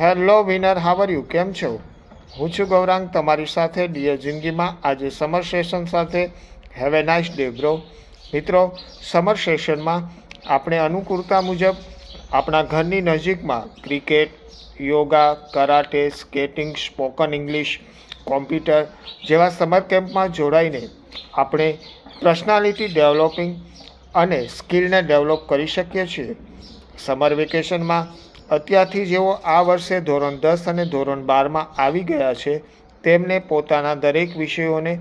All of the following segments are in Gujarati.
હેલો વિનર હાવર યુ કેમ છો? હું છું ગૌરાંગ, તમારી સાથે ડિયર જિંદગીમાં આજે સમર સેશન સાથે have a nice day bro મિત્રો, સમર સેશનમાં આપણે અનુકૂળતા મુજબ આપણા ઘરની નજીકમાં cricket, yoga, karate, skating, spoken English, computer જેવા સમર કેમ્પમાં જોડાઈને આપણે પર્સનાલિટી ડેવલપિંગ અને સ્કિલને ડેવલપ કરી શકીએ છીએ. સમર વેકેશનમાં અત્યારથી જેઓ આ વર્ષે ધોરણ દસ અને ધોરણ બારમાં આવી ગયા છે, તેમને પોતાના દરેક વિષયોને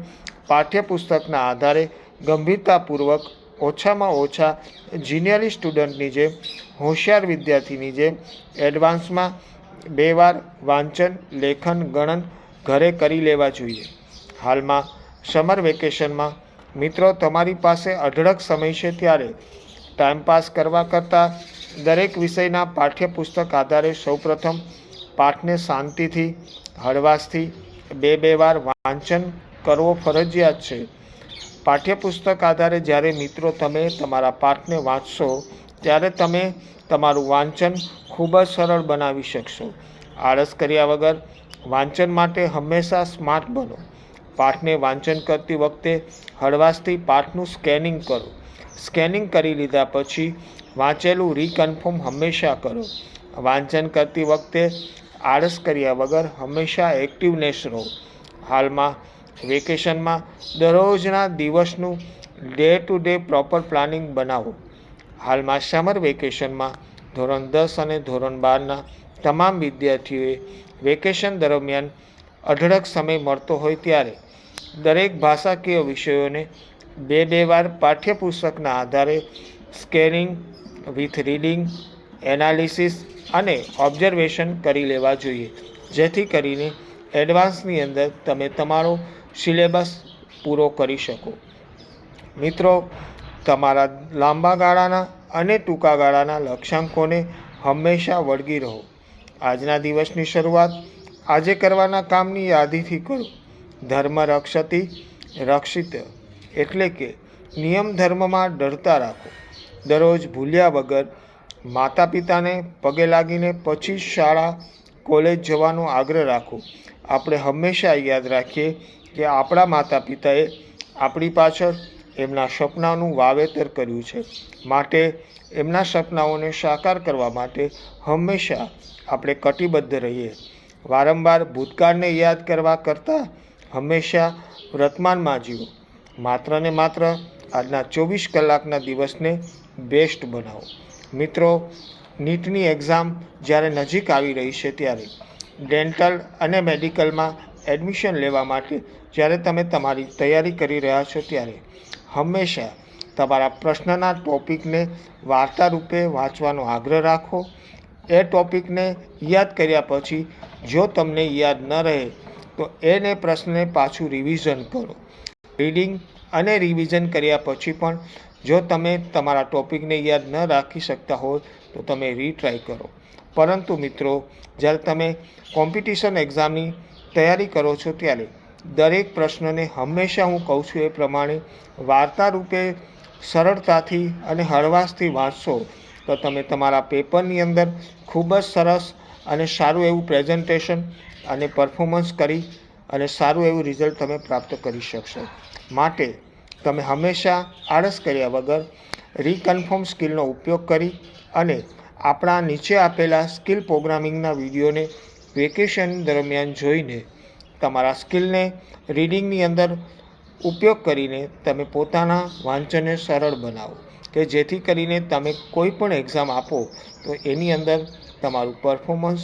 પાઠ્યપુસ્તકના આધારે ગંભીરતાપૂર્વક ઓછામાં ઓછા જીનિયરી સ્ટુડન્ટની જેમ, હોશિયાર વિદ્યાર્થીની જેમ, એડવાન્સમાં બે વાર વાંચન, લેખન, ગણન ઘરે કરી લેવા જોઈએ. હાલમાં સમર વેકેશનમાં મિત્રો તમારી પાસે અઢળક સમય છે ત્યારે ટાઈમપાસ કરવા કરતાં દરેક વિષયના પાઠ્યપુસ્તક આધારે સૌપ્રથમ પાઠને શાંતિથી, હળવાશથી, બે બે વાર વાંચન કરવો ફરજિયાત છે. પાઠ્યપુસ્તક આધારે જ્યારે મિત્રો તમે તમારા પાઠને વાંચશો, ત્યારે તમે તમારું વાંચન ખૂબ જ સરળ બનાવી શકશો. આળસ કર્યા વગર વાંચન માટે હંમેશા સ્માર્ટ બનો. પાઠને વાંચન કરતી વખતે હળવાશથી પાઠનું સ્કેનિંગ કરો. સ્કેનિંગ કરી લીધા પછી વાંચેલું રીકન્ફર્મ હંમેશા કરો. વાંચન કરતી વખતે આળસ કર્યા વગર હંમેશા એક્ટિવનેસ રહો. હાલમાં વેકેશનમાં દરરોજના દિવસનું day to day proper planning બનાવો. હાલમાં સમર વેકેશનમાં ધોરણ દસ અને ધોરણ બારના તમામ વિદ્યાર્થીઓએ વેકેશન દરમિયાન અઢળક સમય મળતો હોય ત્યારે દરેક ભાષાકીય વિષયોને બે બે વાર પાઠ્યપુસ્તકના આધારે સ્કેનિંગ, વિથ રીડિંગ, એનાલિસિસ અને ઓબ્ઝર્વેશન કરી લેવા જોઈએ. જેથી કરીને એડવાન્સની અંદર તમે તમારો સિલેબસ પૂરો કરી શકો. મિત્રો, તમારા લાંબા ગાળાના અને ટૂંકા ગાળાના લક્ષ્યાંકોને હંમેશા વળગી રહો. આજના દિવસની શરૂઆત આજે કરવાના કામની યાદીથી કરો. ધર્મ રક્ષતી, રક્ષિત એટલે કે નિયમ ધર્મમાં ડરતા રાખો. દરરોજ ભૂલ્યા વગર માતા પિતાને પગે લાગીને પછી શાળા, કોલેજ જવાનો આગ્રહ રાખો. આપણે હંમેશા યાદ રાખીએ કે આપણા માતા પિતાએ આપણી પાછળ એમના સપનાનું વાવેતર કર્યું છે. માટે એમના સપનાઓને સાકાર કરવા માટે હંમેશા આપણે કટિબદ્ધ રહીએ. વારંવાર ભૂતકાળને યાદ કરવા કરતાં હંમેશા વર્તમાનમાં જીવો. માત્ર ને માત્ર આજના ચોવીસ કલાકના દિવસને બેસ્ટ બનાવો. મિત્રો, નીટની એક્ઝામ જ્યારે નજીક આવી રહી છે ત્યારે ડેન્ટલ અને મેડિકલમાં એડમિશન લેવા માટે જ્યારે તમે તમારી તૈયારી કરી રહ્યા છો ત્યારે હંમેશા તમારા પ્રશ્નના ટોપિકને વાર્તા રૂપે વાંચવાનો આગ્રહ રાખો. એ ટોપિકને યાદ કર્યા પછી જો તમને યાદ ન રહે, તો એને પ્રશ્નને પાછું રિવિઝન કરો. રીડિંગ અને રિવિઝન કર્યા પછી પણ જો તમે તમારા ટોપિકને યાદ ન રાખી શકતા હો તો તમે રીટ્રાય કરો. પરંતુ મિત્રો, જ્યારે તમે કોમ્પિટિશન એક્ઝામની તૈયારી કરો છો ત્યારે દરેક પ્રશ્નને હંમેશા હું કહું છું એ પ્રમાણે વાર્તા રૂપે સરળતાથી અને હળવાશથી વાંચશો, તો તમે તમારા પેપરની અંદર ખૂબ જ સરસ અને સારું એવું પ્રેઝન્ટેશન અને પરફોર્મન્સ કરી અને સારું એવું રિઝલ્ટ તમે પ્રાપ્ત કરી શકશો. માટે તમે હંમેશા આળસ કર્યા વગર રીકન્ફર્મ સ્કિલનો ઉપયોગ કરી અને આપણા નીચે આપેલા સ્કિલ પ્રોગ્રામિંગના વિડીયોને વેકેશન દરમિયાન જોઈને તમારા સ્કિલને રીડિંગની અંદર ઉપયોગ કરીને તમે પોતાના વાંચનને સરળ બનાવો કે જેથી કરીને તમે કોઈ પણ એક્ઝામ આપો તો એની અંદર તમારું પરફોર્મન્સ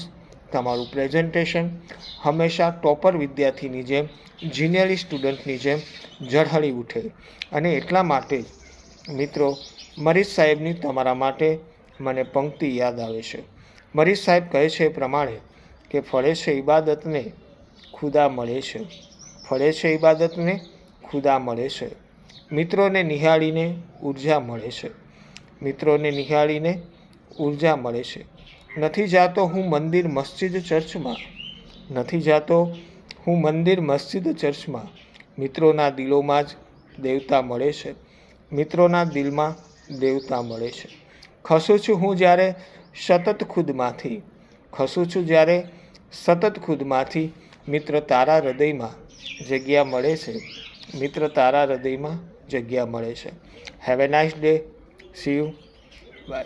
તમારું પ્રેઝન્ટેશન હંમેશા ટોપર વિદ્યાર્થીની જેમ જીનિયરી સ્ટુડન્ટની જેમ ઝળહળી ઉઠે. અને એટલા માટે જ, મિત્રો મરીશ સાહેબની તમારા માટે મને પંક્તિ યાદ આવે છે. મરીશ સાહેબ કહે છે એ પ્રમાણે કે ફળે છે ઇબાદતને ખુદા મળે છે. ફળે છે ઇબાદતને ખુદા મળે છે. મિત્રોને નિહાળીને ઊર્જા મળે છે. મિત્રોને નિહાળીને ઊર્જા મળે છે. નથી જાતો હું મંદિર મસ્જિદ ચર્ચમાં. નથી જાતો હું મંદિર મસ્જિદ ચર્ચમાં. મિત્રોના દિલોમાં જ દેવતા મળે છે. મિત્રોના દિલમાં દેવતા મળે છે. ખસું છું હું જ્યારે સતત ખુદમાંથી. ખસું છું જ્યારે સતત ખુદમાંથી મિત્ર તારા હૃદયમાં જગ્યા મળે છે. મિત્ર તારા હૃદયમાં જગ્યા મળે છે. Have a nice day see you bye